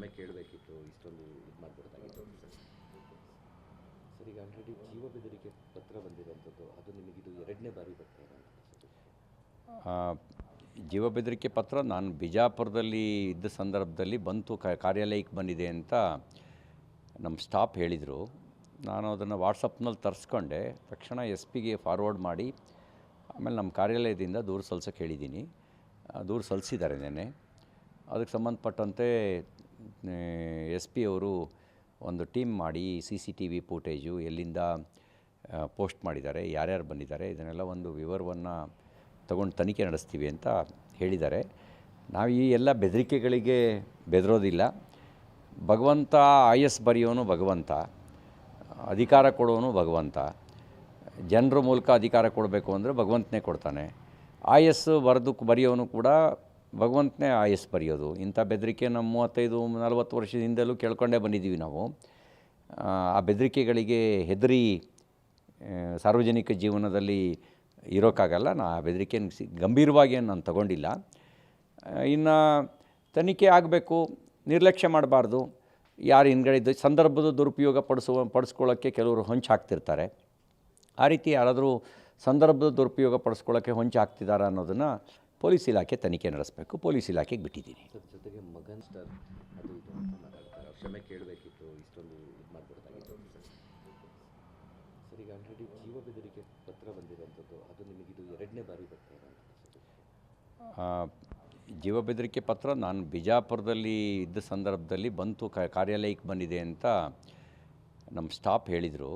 ಕ್ಷಮೆ ಕೇಳಬೇಕಿತ್ತು ಇಷ್ಟೊಂದು ಇದು ಮಾಡಬಾರ್ದಾಗಿತ್ತು ಸರ್ ಈಗ ಆಲ್ರೆಡಿ ಜೀವ ಬೆದರಿಕೆ ಪತ್ರ ಬಂದಿರೋಂಥದ್ದು ಅದು ನಿಮಗಿದು ಎರಡನೇ ಬಾರಿ ಬರ್ತಾ ಆ, ಜೀವ ಬೆದರಿಕೆ ಪತ್ರ ನಾನು ಬಿಜಾಪುರದಲ್ಲಿ ಇದ್ದ ಸಂದರ್ಭದಲ್ಲಿ ಬಂತು ಕಾರ್ಯಾಲಯಕ್ಕೆ ಬಂದಿದೆ ಅಂತ ನಮ್ಮ ಸ್ಟಾಫ್ ಹೇಳಿದರು. ನಾನು ಅದನ್ನು ವಾಟ್ಸಪ್ನಲ್ಲಿ ತರಿಸ್ಕೊಂಡೆ. ತಕ್ಷಣ ಎಸ್ ಪಿಗೆ ಫಾರ್ವರ್ಡ್ ಮಾಡಿ ಆಮೇಲೆ ನಮ್ಮ ಕಾರ್ಯಾಲಯದಿಂದ ದೂರು ಸಲ್ಸೋಕ್ಕೆ ಹೇಳಿದ್ದೀನಿ. ದೂರು ಸಲ್ಲಿಸಿದ್ದಾರೆ ನೆನೆ ಅದಕ್ಕೆ ಸಂಬಂಧಪಟ್ಟಂತೆ ಎಸ್ ಪಿ ಅವರು ಒಂದು ಟೀಮ್ ಮಾಡಿ C C T V footage ಎಲ್ಲಿಂದ ಪೋಸ್ಟ್ ಮಾಡಿದ್ದಾರೆ, ಯಾರ್ಯಾರು ಬಂದಿದ್ದಾರೆ, ಇದನ್ನೆಲ್ಲ ಒಂದು ವಿವರವನ್ನು ತಗೊಂಡು ತನಿಖೆ ನಡೆಸ್ತೀವಿ ಅಂತ ಹೇಳಿದ್ದಾರೆ. ನಾವು ಈ ಎಲ್ಲ ಬೆದರಿಕೆಗಳಿಗೆ ಬೆದರೋದಿಲ್ಲ. ಭಗವಂತ ಆಯಸ್ ಬರೆಯೋನು ಭಗವಂತ, ಅಧಿಕಾರ ಕೊಡೋನು ಭಗವಂತ. ಜನರ ಮೂಲಕ ಅಧಿಕಾರ ಕೊಡಬೇಕು ಅಂದರೆ ಭಗವಂತನೇ ಕೊಡ್ತಾನೆ. ಆಯಸ್ಸು ಬರೆದು ಬರೆಯೋನು ಕೂಡ ಭಗವಂತನೇ ಆಯಸ್ ಬರೆಯೋದು. ಇಂಥ ಬೆದರಿಕೆ ನಮ್ಮ ಮೂವತ್ತೈದು ನಲವತ್ತು ವರ್ಷದಿಂದಲೂ ಕೇಳ್ಕೊಂಡೇ ಬಂದಿದ್ದೀವಿ ನಾವು. ಆ, ಬೆದರಿಕೆಗಳಿಗೆ ಹೆದರಿ ಸಾರ್ವಜನಿಕ ಜೀವನದಲ್ಲಿ ಇರೋಕ್ಕಾಗಲ್ಲ. ನಾನು ಆ ಬೆದರಿಕೆಯನ್ನು ಸಿ ಗಂಭೀರವಾಗಿ ನಾನು ತಗೊಂಡಿಲ್ಲ. ಇನ್ನು ತನಿಖೆ ಆಗಬೇಕು ನಿರ್ಲಕ್ಷ್ಯ ಮಾಡಬಾರ್ದು. ಯಾರು ಇದ್ದ ಸಂದರ್ಭದ ದುರುಪಯೋಗ ಪಡಿಸುವ ಪಡಿಸ್ಕೊಳ್ಳೋಕ್ಕೆ ಕೆಲವರು ಹೊಂಚು ಹಾಕ್ತಿರ್ತಾರೆ ಆ ರೀತಿ ಯಾರಾದರೂ ಸಂದರ್ಭದ ದುರುಪಯೋಗ ಪಡಿಸ್ಕೊಳ್ಳೋಕ್ಕೆ ಹೊಂಚು ಹಾಕ್ತಿದ್ದಾರೆ ಅನ್ನೋದನ್ನು ಪೊಲೀಸ್ ಇಲಾಖೆ ತನಿಖೆ ನಡೆಸಬೇಕು ಪೊಲೀಸ್ ಇಲಾಖೆಗೆ ಬಿಟ್ಟಿದ್ದೀನಿ. ಜೊತೆಗೆ ಮಗನ್ ಸ್ಟಾರ್ ಅದು ಇದು ಅಂತ ಮಾತಾಡ್ತಾರೆ. ಕ್ಷಮೆ ಕೇಳಬೇಕಿತ್ತು ಇಷ್ಟೊಂದು ಇದು ಸರ್. ಈಗ ಆಲ್ರೆಡಿ ಜೀವ ಬೆದರಿಕೆ ಪತ್ರ ಬಂದಿರೋಂಥದ್ದು ಅದು ನಿಮಗಿದು ಎರಡನೇ ಬಾರಿ ಬರ್ತಾ ಜೀವ ಬೆದರಿಕೆ ಪತ್ರ ನಾನು ಬಿಜಾಪುರದಲ್ಲಿ ಇದ್ದ ಸಂದರ್ಭದಲ್ಲಿ ಬಂತು ಕ ಕಾರ್ಯಾಲಯಕ್ಕೆ ಬಂದಿದೆ ಅಂತ ನಮ್ಮ ಸ್ಟಾಫ್ ಹೇಳಿದರು.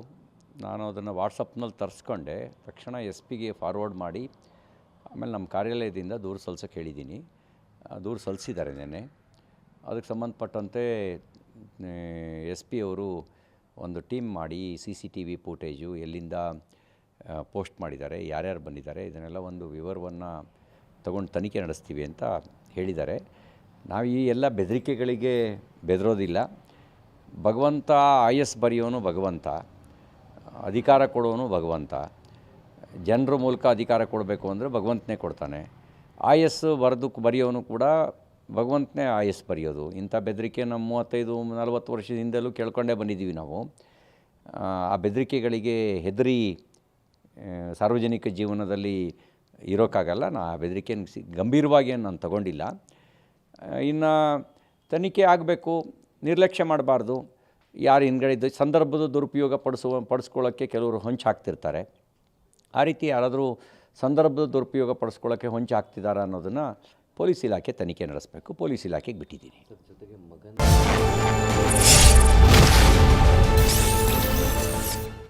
ನಾನು ಅದನ್ನು ವಾಟ್ಸಪ್ನಲ್ಲಿ ತರಿಸ್ಕೊಂಡೆ. ತಕ್ಷಣ ಎಸ್ ಪಿಗೆ ಫಾರ್ವರ್ಡ್ ಮಾಡಿ ಆಮೇಲೆ ನಮ್ಮ ಕಾರ್ಯಾಲಯದಿಂದ ದೂರು ಸಲ್ಸೋಕ್ಕೆ ಹೇಳಿದ್ದೀನಿ. ದೂರು ಸಲ್ಲಿಸಿದ್ದಾರೆ ನೆನೆ ಅದಕ್ಕೆ ಸಂಬಂಧಪಟ್ಟಂತೆ ಎಸ್ ಪಿ ಅವರು ಒಂದು ಟೀಮ್ ಮಾಡಿ C C T V footage ಎಲ್ಲಿಂದ ಪೋಸ್ಟ್ ಮಾಡಿದ್ದಾರೆ, ಯಾರ್ಯಾರು ಬಂದಿದ್ದಾರೆ, ಇದನ್ನೆಲ್ಲ ಒಂದು ವಿವರವನ್ನು ತಗೊಂಡು ತನಿಖೆ ನಡೆಸ್ತೀವಿ ಅಂತ ಹೇಳಿದ್ದಾರೆ. ನಾವು ಈ ಎಲ್ಲ ಬೆದರಿಕೆಗಳಿಗೆ ಬೆದರೋದಿಲ್ಲ. ಭಗವಂತ ಆಯಸ್ ಬರೆಯೋನು ಭಗವಂತ, ಅಧಿಕಾರ ಕೊಡೋನು ಭಗವಂತ. ಜನರ ಮೂಲಕ ಅಧಿಕಾರ ಕೊಡಬೇಕು ಅಂದರೆ ಭಗವಂತನೇ ಕೊಡ್ತಾನೆ. ಆಯಸ್ಸು ಬರೆದು ಬರೆಯೋನು ಕೂಡ ಭಗವಂತನೇ ಆಯಸ್ ಬರೆಯೋದು. ಇಂಥ ಬೆದರಿಕೆ ನಮ್ಮ ಮೂವತ್ತೈದು ನಲವತ್ತು ವರ್ಷದಿಂದಲೂ ಕೇಳ್ಕೊಂಡೇ ಬಂದಿದ್ದೀವಿ ನಾವು. ಆ, ಬೆದರಿಕೆಗಳಿಗೆ ಹೆದರಿ ಸಾರ್ವಜನಿಕ ಜೀವನದಲ್ಲಿ ಇರೋಕ್ಕಾಗಲ್ಲ. ನಾ ಆ ಬೆದರಿಕೆಯನ್ನು ಸಿ ಗಂಭೀರವಾಗಿ ನಾನು ತಗೊಂಡಿಲ್ಲ. ಇನ್ನು ತನಿಖೆ ಆಗಬೇಕು ನಿರ್ಲಕ್ಷ್ಯ ಮಾಡಬಾರ್ದು. ಯಾರು ಹಿಂದ್ಗಡೆ ಸಂದರ್ಭದ ದುರುಪಯೋಗ ಪಡಿಸುವ ಪಡಿಸ್ಕೊಳ್ಳೋಕ್ಕೆ ಕೆಲವರು ಹೊಂಚು ಹಾಕ್ತಿರ್ತಾರೆ. ಆ ರೀತಿ ಯಾರಾದರೂ ಸಂದರ್ಭದ ದುರುಪಯೋಗ ಪಡಿಸ್ಕೊಳ್ಳೋಕ್ಕೆ ಹೊಂಚು ಹಾಕ್ತಿದ್ದಾರೆ ಅನ್ನೋದನ್ನು ಪೊಲೀಸ್ ಇಲಾಖೆ ತನಿಖೆ ನಡೆಸಬೇಕು. ಪೊಲೀಸ್ ಇಲಾಖೆಗೆ ಬಿಟ್ಟಿದ್ದೀನಿ. ಜೊತೆಗೆ